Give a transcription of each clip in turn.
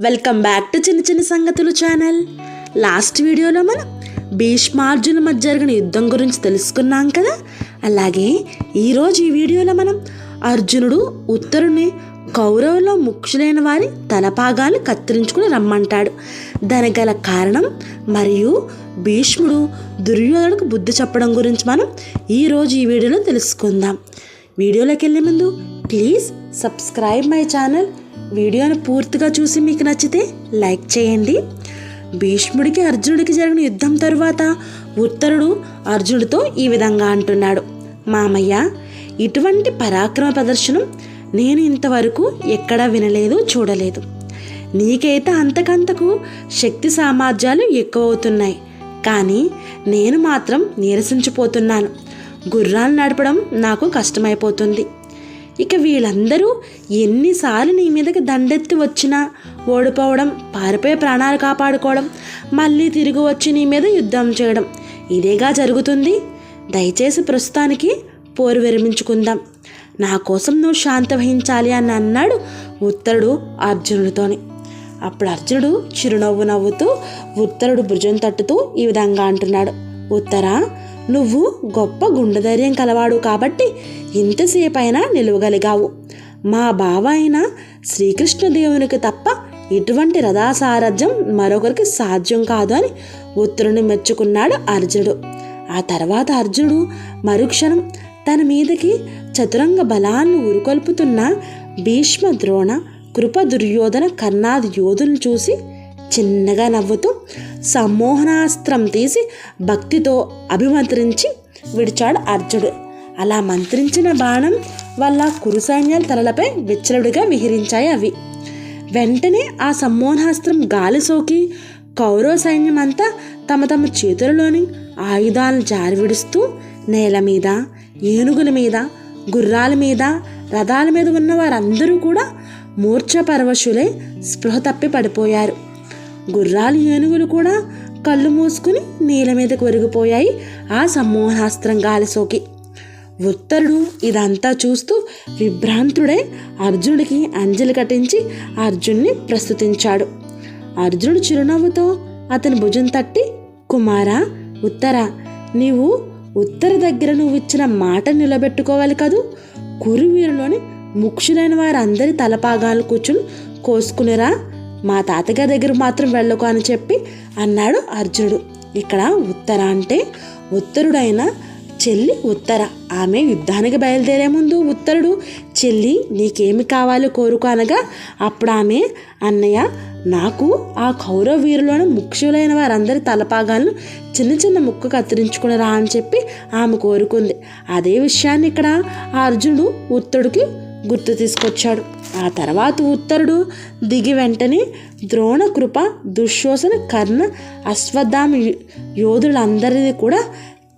Welcome back to చిన్న చిన్న సంగతులు ఛానల్. లాస్ట్ వీడియోలో మనం భీష్మార్జున మధ్య జరిగిన యుద్ధం గురించి తెలుసుకున్నాం కదా? అలాగే ఈరోజు ఈ వీడియోలో మనం అర్జునుడు ఉత్తరుని కౌరవులో ముఖ్యులైన వారి తలపాగాలు కత్తిరించుకుని రమ్మంటాడు. దానికి గల కారణం మరియు భీష్ముడు దుర్యోధనుడికి బుద్ధి చెప్పడం గురించి మనం ఈరోజు ఈ వీడియోలో తెలుసుకుందాం. వీడియోలోకి వెళ్ళే ముందు ప్లీజ్ సబ్స్క్రైబ్ మై ఛానల్ వీడియోను పూర్తిగా చూసి మీకు నచ్చితే లైక్ చేయండి. భీష్ముడికి అర్జునుడికి జరిగిన యుద్ధం తరువాత ఉత్తరుడు అర్జునుడితో ఈ విధంగా అంటున్నాడు. మామయ్య ఇటువంటి పరాక్రమ ప్రదర్శనం నేను ఇంతవరకు ఎక్కడా వినలేదు చూడలేదు. నీకైతే అంతకంతకు శక్తి సామర్థ్యాలు ఎక్కువ అవుతున్నాయి కానీ నేను మాత్రం నీరసించిపోతున్నాను. గుర్రాలు నడపడం నాకు కష్టమైపోతుంది. ఇక వీళ్ళందరూ ఎన్నిసార్లు నీ మీదకి దండెత్తి వచ్చినా ఓడిపోవడం పారిపోయే ప్రాణాలు కాపాడుకోవడం మళ్ళీ తిరిగి వచ్చి నీ మీద యుద్ధం చేయడం ఇదేగా జరుగుతుంది? దయచేసి ప్రస్తుతానికి పోరు విరమించుకుందాం. నా కోసం నువ్వు శాంత వహించాలి అని అన్నాడు ఉత్తరుడు అర్జునుడితోని. అప్పుడు అర్జునుడు చిరునవ్వు నవ్వుతూ ఉత్తరుడు భుజం తట్టుతూ ఈ విధంగా అంటున్నాడు. ఉత్తరా నువ్వు గొప్ప గుండెధైర్యం కలవాడు కాబట్టి ఇంతసేపైనా నిలువగలిగావు. మా బావ అయిన శ్రీకృష్ణదేవునికి తప్ప ఇటువంటి రథాసారథ్యం మరొకరికి సాధ్యం కాదు అని ఉత్తరుని మెచ్చుకున్నాడు అర్జునుడు. ఆ తర్వాత అర్జునుడు మరుక్షణం తన మీదకి చతురంగ బలాన్ని ఉరుకొల్పుతున్న భీష్మ ద్రోణ కృప దుర్యోధన కర్ణాది యోధులను చూసి చిన్నగా నవ్వుతూ సమ్మోహనాస్త్రం తీసి భక్తితో అభిమంత్రించి విడిచాడు అర్జునుడు. అలా మంత్రించిన బాణం వల్ల కురు సైన్యాల తలలపై విచ్చలుడిగా విహరించాయి అవి. వెంటనే ఆ సమ్మోహనాస్త్రం గాలి సోకి కౌరవ సైన్యం అంతా తమ తమ చేతులలోని ఆయుధాలను జారివిడుస్తూ నేల మీద ఏనుగుల మీద గుర్రాల మీద రథాల మీద ఉన్న వారందరూ కూడా మూర్ఛ పరవశులై స్పృహ తప్పి పడిపోయారు. గుర్రాలు ఏనుగులు కూడా కళ్ళు మూసుకుని నీల మీదకు ఒరిగిపోయాయి. ఆ సమ్మోహాస్త్రం గాలిసోకి. ఉత్తరుడు ఇదంతా చూస్తూ విభ్రాంతుడై అర్జునుడికి అంజలి కట్టించి అర్జున్ని ప్రస్తుతించాడు. అర్జునుడు చిరునవ్వుతో అతని భుజం తట్టి కుమారా ఉత్తర నీవు ఉత్తర దగ్గర నువ్వు ఇచ్చిన మాట నిలబెట్టుకోవాలి కదూ? కురువీరులోని ముక్షులైన వారందరి తలపాగాలు కూర్చుని కోసుకునిరా. మా తాతగారి దగ్గర మాత్రం వెళ్ళకు అని చెప్పి అన్నాడు అర్జునుడు. ఇక్కడ ఉత్తర అంటే ఉత్తరుడైన చెల్లి ఉత్తర. ఆమె యుద్ధానికి బయలుదేరే ముందు ఉత్తరుడు చెల్లి నీకేమి కావాలో కోరుకో అనగా అప్పుడు ఆమె అన్నయ్య నాకు ఆ కౌరవ వీరులోని ముఖ్యులైన వారందరి తలపాగాలను చిన్న చిన్న ముక్క కత్తిరించుకుని రా అని చెప్పి ఆమె కోరుకుంది. అదే విషయాన్ని ఇక్కడ ఆ అర్జునుడు ఉత్తరుడికి గుర్తు తీసుకొచ్చాడు. ఆ తర్వాత ఉత్తరుడు దిగి వెంటనే ద్రోణ కృప దుశ్శోసన కర్ణ అశ్వత్థామ యోధులందరినీ కూడా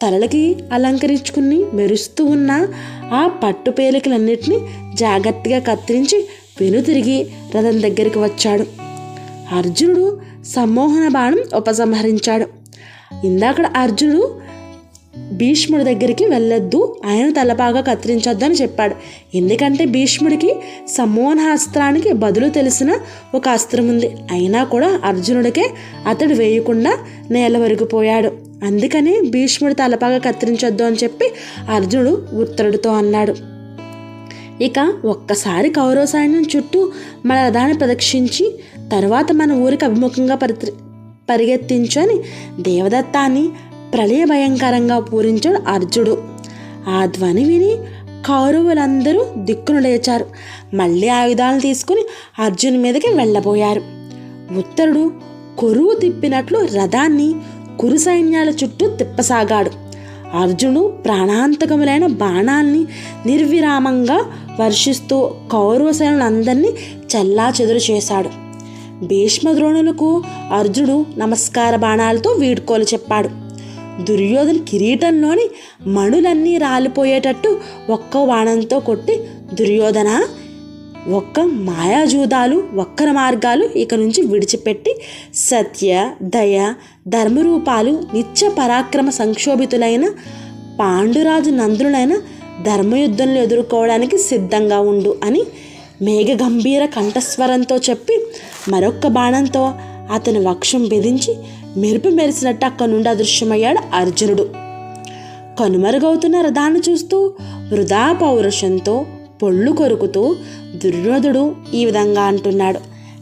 తలలకి అలంకరించుకుని మెరుస్తూ ఉన్న ఆ పట్టు పేలికలన్నిటినీ జాగ్రత్తగా కత్తిరించి వెనుతిరిగి రథం దగ్గరికి వచ్చాడు. అర్జునుడు సమ్మోహన బాణం ఉపసంహరించాడు. ఇందాక అర్జునుడు భీష్ముడి దగ్గరికి వెళ్ళొద్దు. ఆయన తలపాగా కత్తిరించొద్దు అని చెప్పాడు. ఎందుకంటే భీష్ముడికి సమ్మోహనాస్త్రానికి బదులు తెలిసిన ఒక అస్త్రం ఉంది. అయినా కూడా అర్జునుడికే అతడు వేయకుండా నేల వరిగిపోయాడు అందుకని భీష్ముడి తలపాగా కత్తిరించొద్దు అని చెప్పి అర్జునుడు ఉత్తరుడితో అన్నాడు. ఇక ఒక్కసారి కౌరవ సైన్యం చుట్టూ మన రథాన్ని ప్రదక్షించి తర్వాత మన ఊరికి అభిముఖంగా పరి పరిగెత్తించని దేవదత్తాన్ని ప్రళయభయంకరంగా పూరించాడు అర్జుడు. ఆ ధ్వని విని కౌరవులందరూ దిక్కును లేచారు. మళ్ళీ ఆయుధాలను తీసుకుని అర్జుని మీదకి వెళ్ళబోయారు. ఉత్తరుడు కొరువు తిప్పినట్లు రథాన్ని కురు సైన్యాల చుట్టూ తిప్పసాగాడు. అర్జునుడు ప్రాణాంతకములైన బాణాల్ని నిర్విరామంగా వర్షిస్తూ కౌరవ సైన్యులందరినీ చల్లా చెదురు చేశాడు. భీష్మద్రోణులకు అర్జునుడు నమస్కార బాణాలతో వీడ్కోలు చెప్పాడు. దుర్యోధన కిరీటంలోని మణులన్నీ రాలిపోయేటట్టు ఒక్క బాణంతో కొట్టి దుర్యోధన ఒక్క మాయాజూదాలు వక్ర మార్గాలు ఇక నుంచి విడిచిపెట్టి సత్య దయ ధర్మరూపాలు నిత్య పరాక్రమ సంక్షోభితులైన పాండురాజు నందులైన ధర్మయుద్ధంలో ఎదుర్కోవడానికి సిద్ధంగా ఉండు అని మేఘ గంభీర కంఠస్వరంతో చెప్పి మరొక్క బాణంతో అతని వక్షం బెదించి మెరుపు మెరిసినట్టు అక్కడి నుండి అదృశ్యమయ్యాడు అర్జునుడు. కనుమరుగవుతున్న రథాన్ని చూస్తూ వృధా పౌరుషంతో పొళ్ళు కొరుకుతూ దుర్యోధుడు ఈ విధంగా అంటున్నాడు.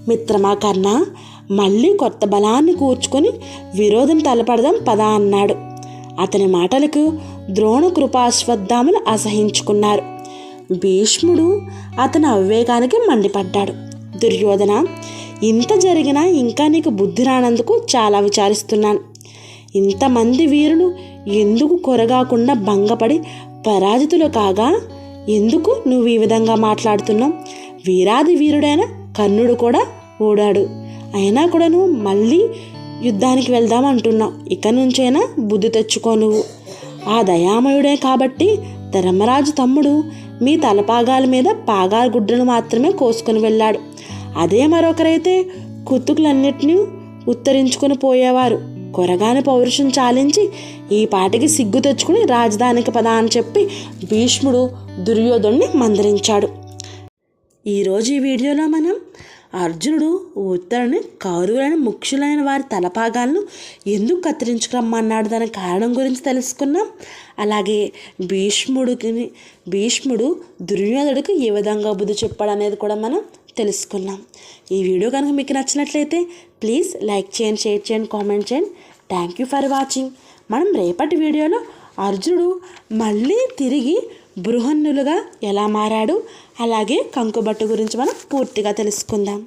మిత్రమా కర్ణ మళ్ళీ కొత్త బలాన్ని కూర్చుకొని విరోధం తలపడదాం పదా అన్నాడు. అతని మాటలకు ద్రోణ కృపాశ్వత్థాములు అసహించుకున్నారు. భీష్ముడు అతని అవివేకానికి మండిపడ్డాడు. దుర్యోధన ఇంత జరిగినా ఇంకా నీకు బుద్ధి రానందుకు చాలా విచారిస్తున్నాను. ఇంతమంది వీరులు ఎందుకు కొరగాకుండా భంగపడి పరాజితులు కాగా? ఎందుకు నువ్వు ఈ విధంగా మాట్లాడుతున్నావు? వీరాది వీరుడైన కర్ణుడు కూడా ఓడాడు. అయినా కూడా నువ్వు మళ్ళీ యుద్ధానికి వెళ్దాం అంటున్నావు. ఇక నుంచైనా బుద్ధి తెచ్చుకో నువ్వు. ఆ దయామయుడే కాబట్టి ధర్మరాజు తమ్ముడు మీ తలపాగాల మీద పాగాల గుడ్డను మాత్రమే కోసుకొని వెళ్ళాడు. అదే మరొకరైతే కుత్తుకులన్నిటినీ ఉత్తరించుకొని పోయేవారు. కొరగాని పౌరుషం చాలించి ఈ పాటికి సిగ్గు తెచ్చుకుని రాజధానికి పద అని చెప్పి భీష్ముడు దుర్యోధుణ్ణి మందరించాడు ఈరోజు ఈ వీడియోలో మనం అర్జునుడు ఉత్తరుని కౌరవులైన ముఖ్యులైన వారి తలపాగాలను ఎందుకు కత్తిరించుకురమ్మన్నాడు? దాని కారణం గురించి తెలుసుకున్నాం. అలాగే భీష్ముడికి భీష్ముడు దుర్యోధుడికి ఏ విధంగా బుద్ధి చెప్పాడు అనేది కూడా మనం తెలుసుకున్నాం ఈ వీడియో కనుక మీకు నచ్చినట్లయితే ప్లీజ్ లైక్ చేయండి షేర్ చేయండి కామెంట్ చేయండి. థ్యాంక్ యూ ఫర్ వాచింగ్ మనం రేపటి వీడియోలో అర్జునుడు మళ్ళీ తిరిగి బృహన్నులుగా ఎలా మారాడు? అలాగే కంకుబట్టు గురించి మనం పూర్తిగా తెలుసుకుందాం.